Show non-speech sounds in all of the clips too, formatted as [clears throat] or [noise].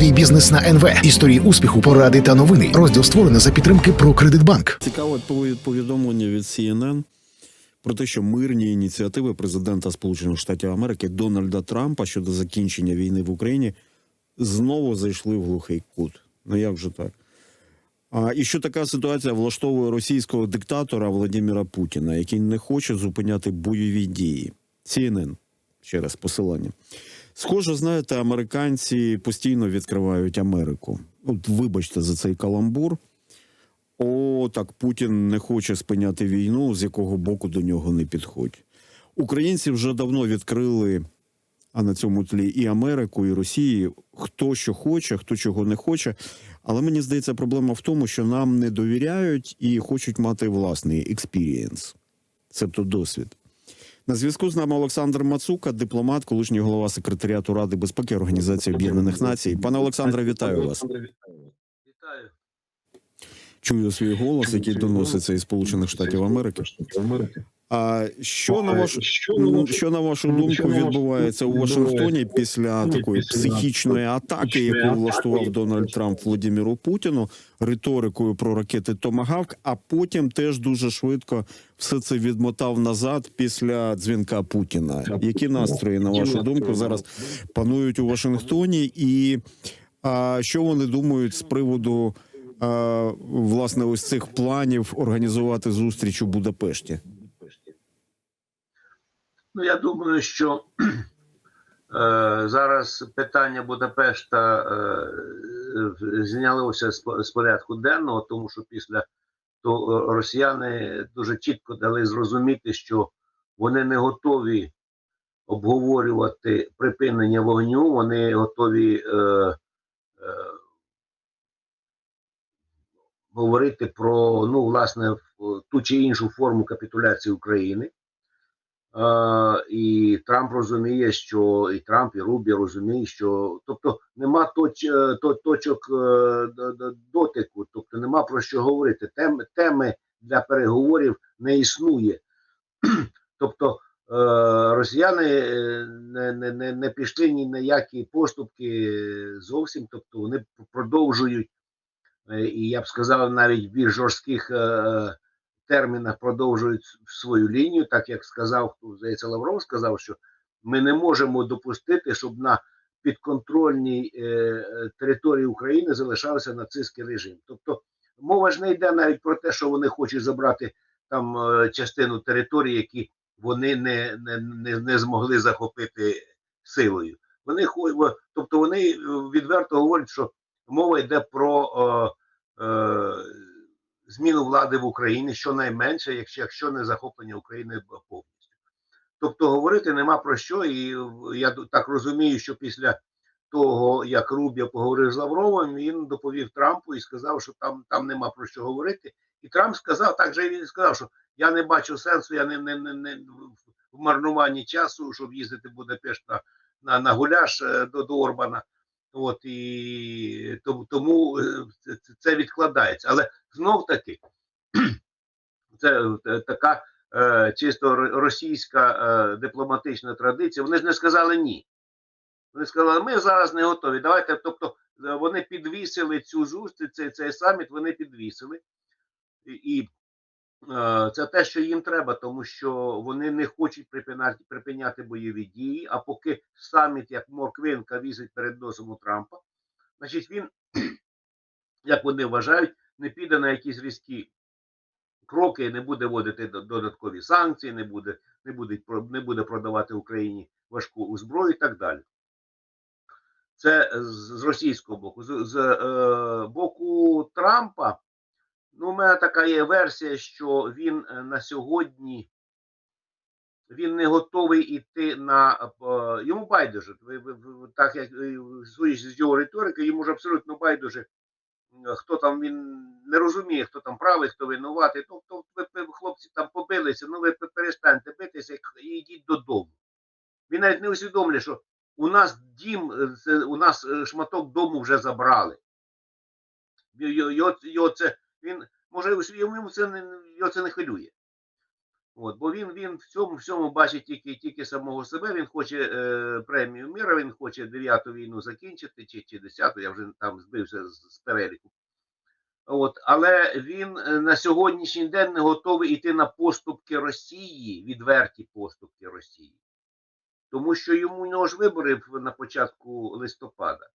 Свій бізнес на НВ. Історії успіху, поради та новини. Розділ створений за підтримки про Кредитбанк. Цікаве пові- повідомлення від CNN про те, що мирні ініціативи президента Сполучених Штатів Америки Дональда Трампа щодо закінчення війни в Україні знову зайшли в глухий кут. Ну як же так? А, і що така ситуація влаштовує російського диктатора Владимира Путіна, який не хоче зупиняти бойові дії. CNN, ще раз посилання. Схоже, знаєте, американці постійно відкривають Америку. От вибачте за цей каламбур. О, так Путін не хоче спиняти війну, з якого боку до нього не підходь. Українці вже давно відкрили, а на цьому тлі і Америку, і Росії, хто що хоче, хто чого не хоче. Але мені здається, проблема в тому, що нам не довіряють і хочуть мати власний експірієнс, цебто досвід. На зв'язку з нами Олександр Мацука, дипломат, колишній голова секретаріату Ради безпеки Організації Об'єднаних Націй. Пане Олександре, вітаю вас. Вітаю. Чую свій голос, який доноситься із Сполучених Штатів Америки. А що на вашу ну, що на вашу думку відбувається у Вашингтоні після такої психічної атаки, яку влаштував Дональд Трамп Володимиру Путіну, риторикою про ракети Томагавк, а потім теж дуже швидко все це відмотав назад після дзвінка Путіна. Які настрої на вашу думку зараз панують у Вашингтоні, і а, що вони думають з приводу а, власне ось цих планів організувати зустріч у Будапешті? Ну, я думаю, що зараз питання Будапешта е, знялося з, порядку денного, тому що після того росіяни дуже чітко дали зрозуміти, що вони не готові обговорювати припинення вогню, вони готові е, е, говорити про ну, власне, ту чи іншу форму капітуляції України. Е, і Трамп розуміє, що і Трамп, і Рубі розуміє, що тобто нема точ, е, то- точок е, дотику, тобто нема про що говорити. Теми, теми для переговорів не існує. [clears throat] тобто росіяни не, не, не, не пішли ні на які поступки зовсім, тобто вони продовжують, і я б сказав, навіть більш жорстких. Термінах продовжують свою лінію, так як сказав, здається, Лавров сказав, що ми не можемо допустити, щоб на підконтрольній е, території України залишався нацистський режим. Тобто мова ж не йде навіть про те, що вони хочуть забрати там е, частину території, які вони не, не, не, не змогли захопити силою. Вони тобто вони е, відверто говорять, що мова йде про е, е, зміну влади в Україні щонайменше, якщо, якщо не захоплення України повністю. Тобто говорити нема про що, і я так розумію, що після того, як Рубія поговорив з Лавровим, він доповів Трампу і сказав, що там, там нема про що говорити. І Трамп сказав, так же він сказав, що я не бачу сенсу, я не, не, не, не в марнуванні часу, щоб їздити в Будапешт на, на, на гуляш е, до, до Орбана. От і тому, е, це відкладається. Але знов таки [clears throat] це е, така е, чисто російська е, дипломатична традиція. Вони ж не сказали ні. Вони сказали, ми зараз не готові. Давайте, тобто, е, вони підвісили цю зустріч, цей, цей саміт, вони підвісили. І, е, це те, що їм треба, тому що вони не хочуть припиняти, припиняти бойові дії. А поки саміт, як морквинка, вісить перед носом у Трампа, значить він, [clears throat] як вони вважають, не піде на якісь різкі кроки, не буде вводити додаткові санкції, не буде, не буде, не буде продавати Україні важку зброю і так далі. Це з, російського боку. З, з е, боку Трампа, ну, у мене така є версія, що він е, на сьогодні він не готовий іти на е, йому байдуже. Так як е, з його риторики, йому ж абсолютно байдуже, хто там він не розуміє, хто там правий, хто винуватий. Тобто, ви, хлопці там побилися, ну ви перестаньте битися і йдіть додому. Він навіть не усвідомлює, що у нас дім, е, у нас е, шматок дому вже забрали. Його, його це, він, може, йому це не, його це не хвилює. От, бо він, він в цьому всьому бачить тільки, тільки самого себе. Він хоче е, премію мира, він хоче дев'яту війну закінчити, чи, чи десяту, я вже там збився з, з переліку. От, але він е, на сьогоднішній день не готовий йти на поступки Росії, відверті поступки Росії. Тому що йому нього ж вибори на початку листопада.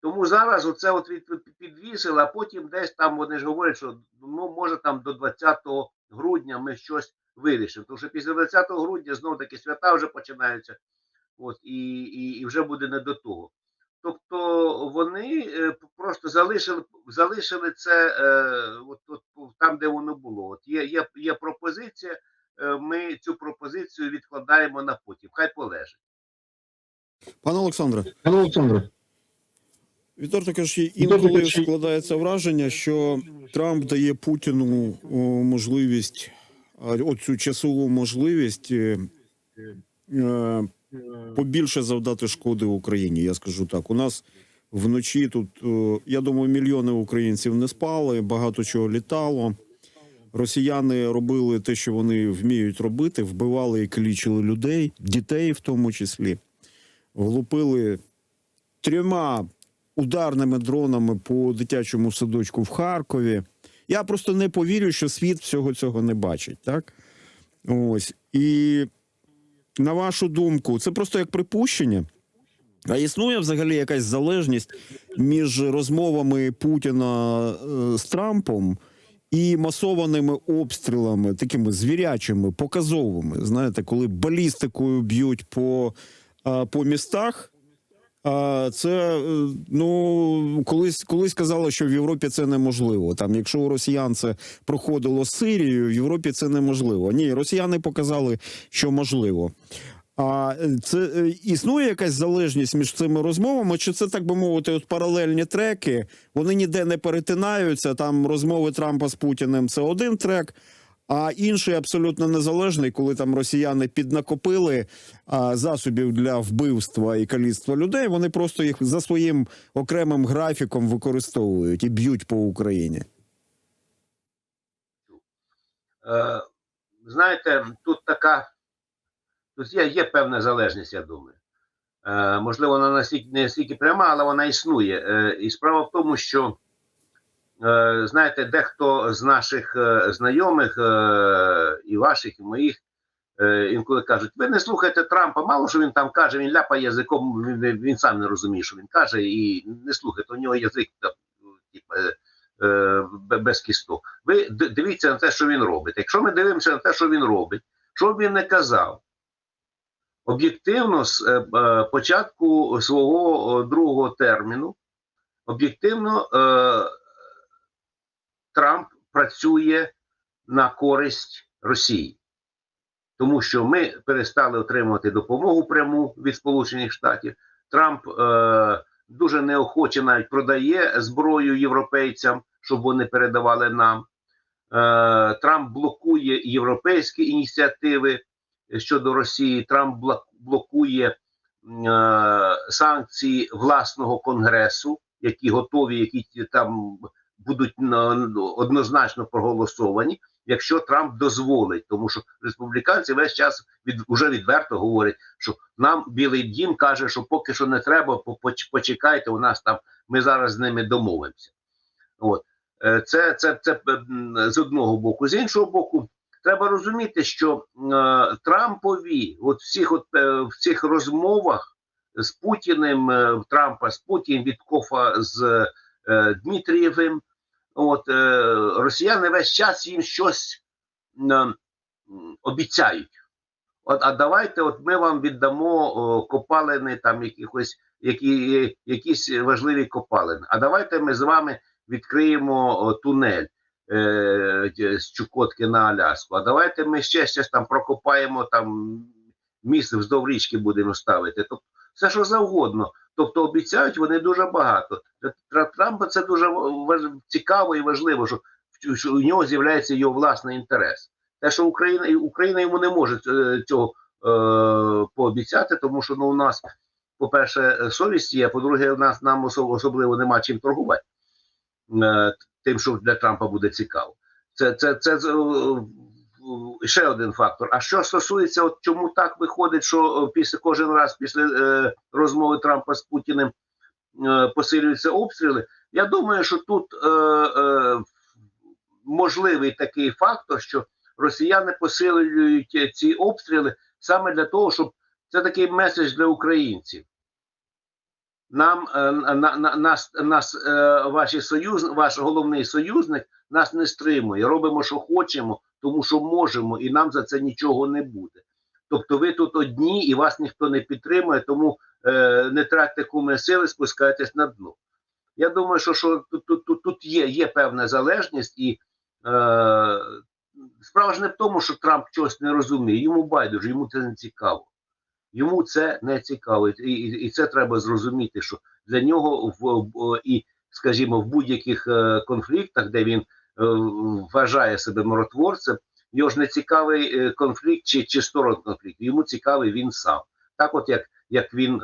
Тому зараз оце от підвісили, а потім десь там вони ж говорять, що ну, може там до 20 грудня ми щось вирішимо. Тому що після 20 грудня знов таки свята вже починаються, от, і, і, і вже буде не до того. Тобто вони е, просто залишили, залишили це е, от, от, там, де воно було. От є, є, є пропозиція, е, ми цю пропозицію відкладаємо на потім. Хай полежить. Пане Олександре, Пане Олександре, відверто кажучи, інколи складається враження, що Трамп дає Путіну можливість, оцю часову можливість е, е, побільше завдати шкоди Україні. Я скажу так. У нас вночі тут, е, я думаю, мільйони українців не спали, багато чого літало. Росіяни робили те, що вони вміють робити, вбивали і калічили людей, дітей в тому числі, влупили трьома ударними дронами по дитячому садочку в Харкові. Я просто не повірю, що світ всього цього не бачить. Так? Ось. І на вашу думку, це просто як припущення. А існує взагалі якась залежність між розмовами Путіна е, з Трампом і масованими обстрілами, такими звірячими, показовими. Знаєте, коли балістикою б'ють по, по містах. Це е, ну колись колись казали, що в Європі це неможливо. Там, якщо у росіян це проходило з Сирією, в Європі це неможливо. Ні, росіяни показали, що можливо. А це е, існує якась залежність між цими розмовами? Чи це так би мовити, от паралельні треки? Вони ніде не перетинаються. Там розмови Трампа з Путіним це один трек, а інший абсолютно незалежний, коли там росіяни піднакопили а, засобів для вбивства і каліцтва людей. Вони просто їх за своїм окремим графіком використовують і б'ють по Україні. Е, знаєте, тут така тут є, є певна залежність, я думаю. Е, можливо, вона настільки, не настільки пряма, але вона існує. Е, і справа в тому, що знаєте, дехто з наших е, знайомих, е, і ваших, і моїх, е, інколи кажуть: ви не слухайте Трампа, мало що він там каже, він ляпає язиком, він, він, сам не розуміє, що він каже, і не слухайте, у нього язик типу, е, е, без кісток. Ви дивіться на те, що він робить. Якщо ми дивимося на те, що він робить, що б він не казав, об'єктивно з е, е, початку свого е, другого терміну, об'єктивно е, Трамп працює на користь Росії. Тому що ми перестали отримувати допомогу пряму від Сполучених Штатів. Трамп е, дуже неохоче навіть продає зброю європейцям, щоб вони передавали нам. Е, Трамп блокує європейські ініціативи щодо Росії. Трамп блокує е, санкції власного конгресу, які готові, які там будуть однозначно проголосовані, якщо Трамп дозволить, тому що республіканці весь час від уже відверто говорять, що нам Білий Дім каже, що поки що не треба, по- почекайте, у нас там ми зараз з ними домовимося. От Е, це, це, це з одного боку, з іншого боку. Треба розуміти, що е, Трампові, от всіх от е, в цих розмовах з Путіним, е, Трампа з Путіним, Віткофа з е, Дмитрієвим, от е, росіяни весь час їм щось е, обіцяють. От, а давайте, от ми вам віддамо о, копалини, там якихось які, якісь важливі копалини. А давайте ми з вами відкриємо тунель е, з Чукотки на Аляску. А давайте ми ще щось там прокопаємо там міст вздовж річки будемо ставити. Тобто все що завгодно. Тобто обіцяють вони дуже багато. Для Трампа це дуже цікаво і важливо, що, у нього з'являється його власний інтерес. Те, що Україна Україна йому не може е, цього е, пообіцяти, тому що ну, у нас, по-перше, совість є, по-друге, у нас нам особливо нема чим торгувати е, тим, що для Трампа буде цікаво. Це, це, це, у, ще один фактор. А що стосується, от чому так виходить, що е, після кожен раз після е, розмови Трампа з Путіним е, посилюються обстріли? Я думаю, що тут е, е, можливий такий фактор, що росіяни посилюють е, ці обстріли саме для того, щоб це такий меседж для українців. Нам е, на, на, нас, нас ваші союз, ваш головний союзник нас не стримує. Робимо, що хочемо, тому що можемо, і нам за це нічого не буде. Тобто, ви тут одні і вас ніхто не підтримує, тому е, не тратьте куми сили, спускайтесь на дно. Я думаю, що, що тут, тут, тут, є, є певна залежність, і е, справа ж не в тому, що Трамп чогось не розуміє. Йому байдуже, йому це не цікаво. Йому це не цікаво, і, і, і це треба зрозуміти, що для нього в, в і, скажімо, в будь-яких е, конфліктах, де він вважає себе миротворцем, його ж не цікавий е, конфлікт чи, чи сторон конфлікту. Йому цікавий він сам. Так, от як, як він е,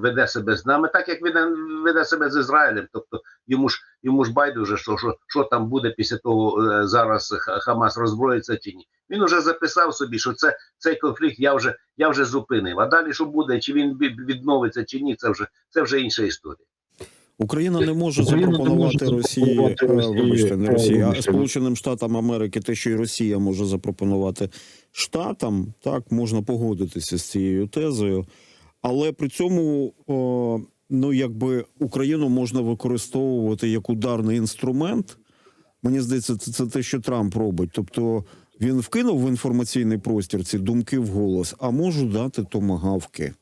веде себе з нами, так як він веде себе з Ізраїлем. Тобто йому ж йому ж байдуже, що, що, що там буде після того е, зараз Хамас роззброїться чи ні. Він уже записав собі, що це цей конфлікт я вже я вже зупинив. А далі що буде, чи він відновиться, чи ні, це вже це вже інша історія. Україна не може Україна не запропонувати може Росії, запропонувати е, Росії, вибачте, не е, Росії, а. Сполученим Штатам Америки, те, що і Росія може запропонувати Штатам, так можна погодитися з цією тезою, але при цьому, о, ну якби Україну можна використовувати як ударний інструмент. Мені здається, це, це те, що Трамп робить. Тобто він вкинув в інформаційний простір ці думки в голос, а можу дати томагавки.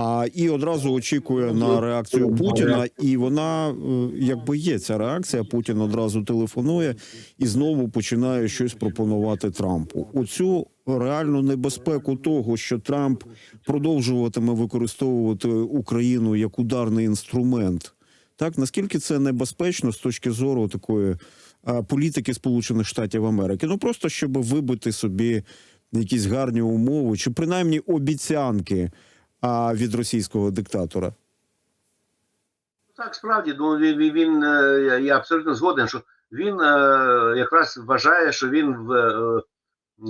А і одразу очікує на реакцію Путіна, і вона е, якби є ця реакція. Путін одразу телефонує і знову починає щось пропонувати Трампу. Оцю реальну небезпеку того, що Трамп продовжуватиме використовувати Україну як ударний інструмент. Так наскільки це небезпечно з точки зору такої е, політики Сполучених Штатів Америки? Ну просто щоб вибити собі якісь гарні умови, чи принаймні обіцянки а, від російського диктатора. Так, справді, ну він, він, е, я- абсолютно згоден, що він е, якраз вважає, що він в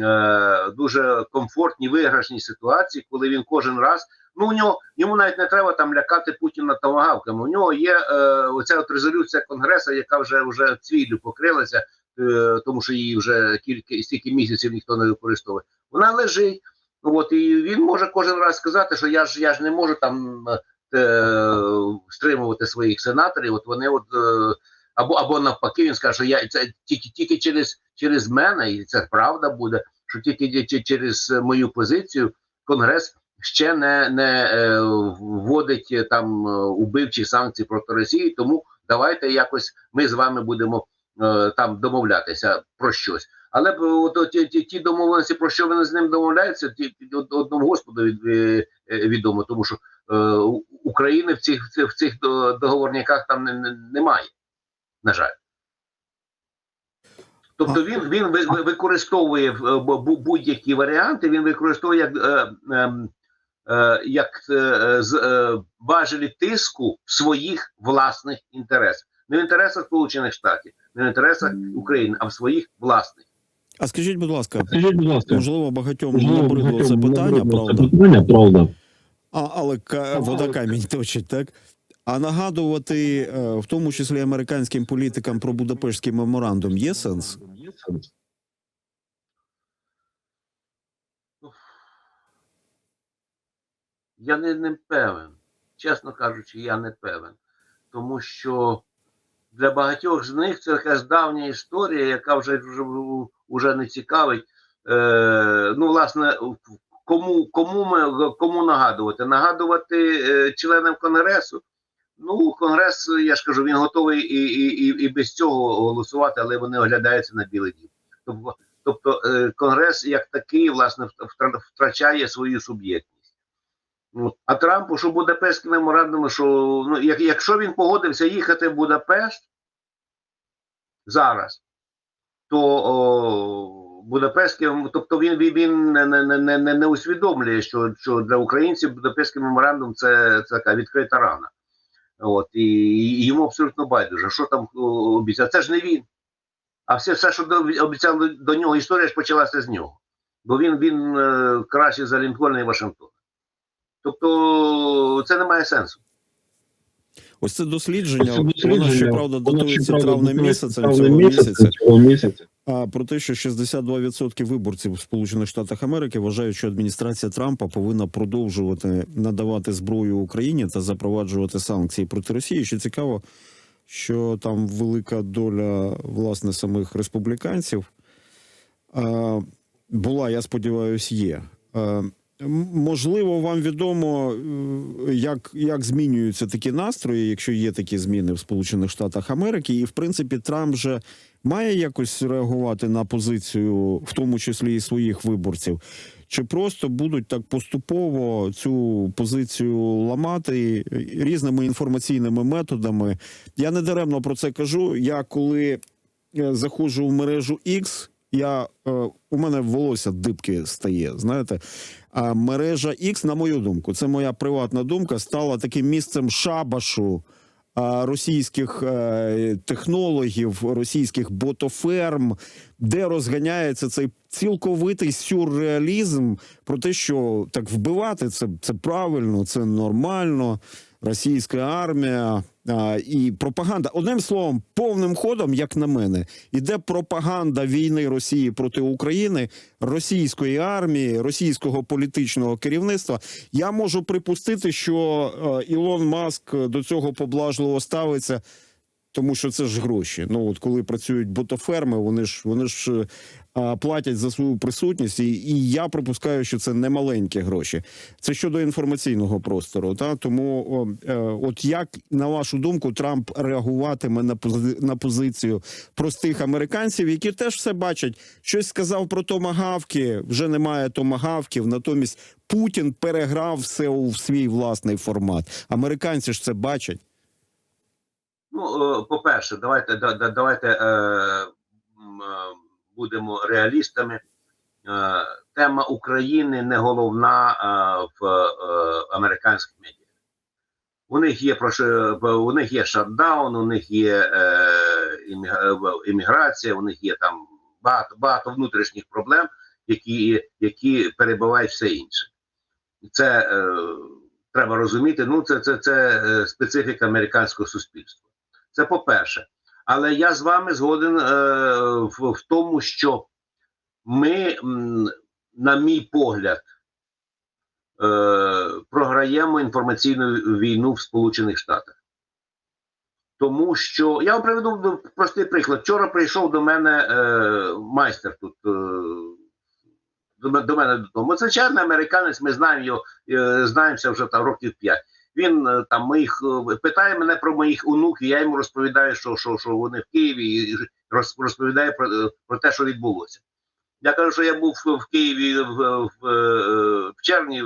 е, дуже комфортній виграшній ситуації, коли він кожен раз. Ну, у нього йому навіть не треба там лякати Путіна томагавками. У нього є е, оця от резолюція Конгресу, яка вже вже цвіллю покрилася, е, тому що її вже кілька стільки місяців ніхто не використовує. Вона лежить. От і він може кожен раз сказати, що я ж я ж не можу там е, стримувати своїх сенаторів. От вони от е, або або навпаки, він скаже, що я це тільки тільки через через мене, і це правда буде. Що тільки через мою позицію Конгрес ще не не е, вводить е, там е, убивчі санкції проти Росії. Тому давайте якось ми з вами будемо е, там домовлятися про щось. Але от, ті, ті, ті домовленості, про що вони з ним домовляються, ті ті- од- одному господу від, е, е, відомо, тому що е, України в цих в цих, в цих до- договорняках там не, не, немає. На жаль. Тобто він, він ви- ви- використовує е, бу- бу- будь-які варіанти, він використовує як, е, ем, е, як е, з, е, важелі тиску в своїх власних інтересах. Не в інтересах Сполучених Штатів, не в інтересах України, а в своїх власних. А скажіть, будь ласка, Скажіть, будь ласка, можливо, багатьом можливо, набридло це питання, набридло це питання, правда. А, але ка- вода камінь точить, так? А нагадувати, е, в тому числі американським політикам про Будапештський меморандум, є сенс? Є сенс? Я не, не певен. Чесно кажучи, я не певен. Тому що для багатьох з них це якась давня історія, яка вже, вже, вже не цікавить. Е, ну, власне, кому, кому, ми, кому нагадувати? Нагадувати е, членам Конгресу. Ну, Конгрес, я ж кажу, він готовий і, і, і, і без цього голосувати, але вони оглядаються на білий дім. Тобто, тобто е, Конгрес як такий, власне, втрачає свою суб'єктність. Ну, А Трампу, що Будапештський меморандум, що ну, як, якщо він погодився їхати в Будапешт зараз, то о, Будапештський, тобто він, він, не, не, не, не, усвідомлює, що, що для українців Будапештський меморандум це, це така відкрита рана. От, і, і йому абсолютно байдуже, що там о, обіцяє. Це ж не він. А все, все що до- обіцяли до нього, історія ж почалася з нього. Бо він, він е, кращий за Лінкольна і Вашингтона. Тобто це не має сенсу. Ось це дослідження, Це дослідження, воно щоправда воно, датується травнем місяцем цього місяця. місяця. А про те, що 62% виборців в Сполучених Штатах Америки вважають, що адміністрація Трампа повинна продовжувати надавати зброю Україні та запроваджувати санкції проти Росії. Що цікаво, що там велика доля власне самих республіканців а, була, я сподіваюся, є. Можливо, вам відомо, е, як, як змінюються такі настрої, якщо є такі зміни в Сполучених Штатах Америки, і в принципі Трамп же має якось реагувати на позицію, в тому числі і своїх виборців, чи просто будуть так поступово цю позицію ламати різними інформаційними методами? Я не даремно про це кажу. Я коли е, заходжу в мережу X, я, е, у мене волосся дибки стає, знаєте. А мережа X, на мою думку, це моя приватна думка, стала таким місцем шабашу російських е, технологів, російських ботоферм, де розганяється цей цілковитий сюрреалізм про те, що так вбивати це, це правильно, це нормально. Російська армія а, і пропаганда. Одним словом, повним ходом, як на мене, іде пропаганда війни Росії проти України, російської армії, російського політичного керівництва. Я можу припустити, що е, Ілон Маск до цього поблажливо ставиться. Тому що це ж гроші. Ну от коли працюють ботоферми, вони ж вони ж е, а, платять за свою присутність, і, і я припускаю, що це не маленькі гроші. Це щодо інформаційного простору. Та тому, о, е, от як на вашу думку, Трамп реагуватиме на пози, на позицію простих американців, які теж все бачать, щось сказав про томагавки. Вже немає томагавків. Натомість Путін переграв все у свій власний формат. Американці ж це бачать. Ну, е, по-перше, давайте да- да- давайте е, е, будемо реалістами. Тема України не головна в американських медіа. У них є у них є шатдаун, у них є імміграція, у них є там багато багато внутрішніх проблем, які, які перебувають все інше. Це е, треба розуміти. Ну, це, це, це специфіка американського суспільства. Це по-перше. Але я з вами згоден е, в, в тому, що ми, м, на мій погляд, е, програємо інформаційну війну в Сполучених Штатах. Тому що я вам приведу простий приклад. Вчора прийшов до мене е, майстер тут. Е, до, ме- до мене додому. Звичайно, американець, ми знаємо його, е, знаємося вже там років 5. Він е, там моїх е, питає мене про моїх онуків, я йому розповідаю, що, що, що вони в Києві, і роз- розповідаю про, е, про те, що відбулося. Я кажу, що я був в Києві в, в, в, червні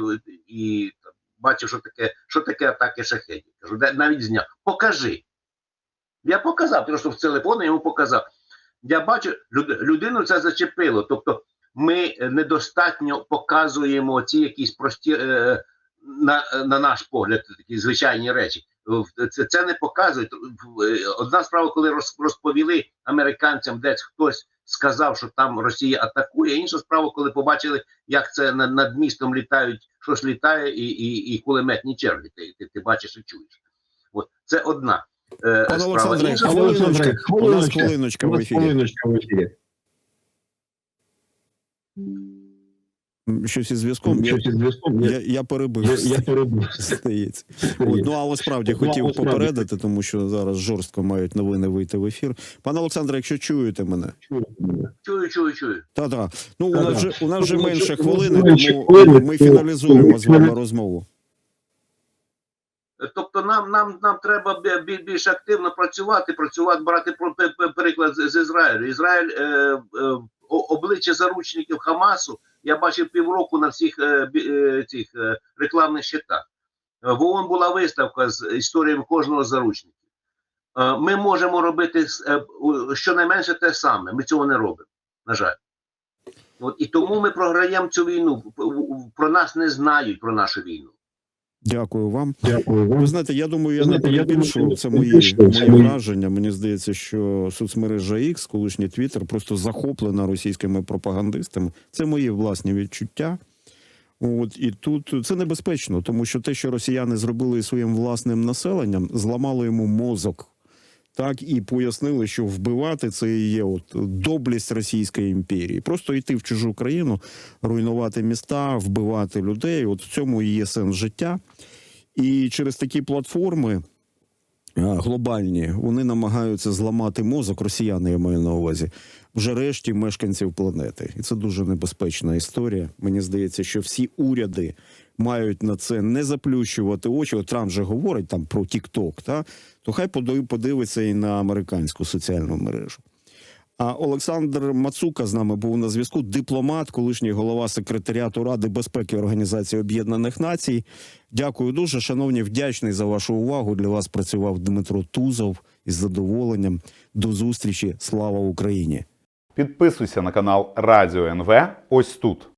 і бачив, що таке, що таке атаки шахетів. Кажу, «Де- навіть зняв. Покажи. Я показав, просто в телефон йому показав. Я бачу, люд- людину це зачепило. Тобто, ми недостатньо показуємо ці якісь прості, е, на, на наш погляд, такі звичайні речі. Це, це не показує. Е, Одна справа, коли розповіли американцям, десь хтось сказав, що там Росія атакує. Інша справа, коли побачили, як це над, містом літають, щось літає, і, і, і кулеметні черги. Ти, ти, ти бачиш і чуєш. От це одна. е, Пане справа. Олександре, Інша хвилиночка. Хвилиночка. хвилиночка в ефірі. Щось із зв'язком. Я, Щось із зв'язком. я, Я, перебив. я, я перебув. [laughs] Здається. От, ну але справді Ну, хотів справді. попередити, тому що зараз жорстко мають новини вийти в ефір. Пане Олександре, якщо чуєте мене, чую, чую, чую. та та ну у нас вже у нас вже Ну, менше хвилини, тому ми фіналізуємо з вами розмову. Тобто нам, нам, нам треба бі- бі- більш активно працювати, працювати, брати приклад з, з Ізраїлю. Ізраїль е, е, обличчя заручників Хамасу я бачив півроку на всіх е, е, цих е, рекламних щитах. В ООН була виставка з історіями кожного заручника. Ми можемо робити щонайменше те саме. Ми цього не робимо, на жаль. От, і тому ми програємо цю війну. Про нас не знають про нашу війну. Дякую вам. Дякую Ви знаєте, я думаю, я Знаєте, не перебільшував. Це мої мої- враження. Мені здається, що соцмережа X, колишній Твіттер, просто захоплена російськими пропагандистами. Це мої власні відчуття. От і тут це небезпечно, тому що те, що росіяни зробили своїм власним населенням, зламало йому мозок. Так і пояснили, що вбивати це є от доблість Російської імперії. Просто йти в чужу країну, руйнувати міста, вбивати людей. От в цьому і є сенс життя. І через такі платформи глобальні вони намагаються зламати мозок, росіяни я маю на увазі, вже решті мешканців планети. І це дуже небезпечна історія. Мені здається, що всі уряди мають на це не заплющувати очі. От Трамп же говорить там про Тікток. та то хай подивиться і на американську соціальну мережу. Олександр Мацука з нами був на зв'язку. Дипломат, колишній голова секретаріату Ради безпеки Організації Об'єднаних Націй. Дякую дуже, шановні, вдячний за вашу увагу. Для вас працював Дмитро Тузов із задоволенням. До зустрічі. Слава Україні! Підписуйся на канал Радіо НВ ось тут.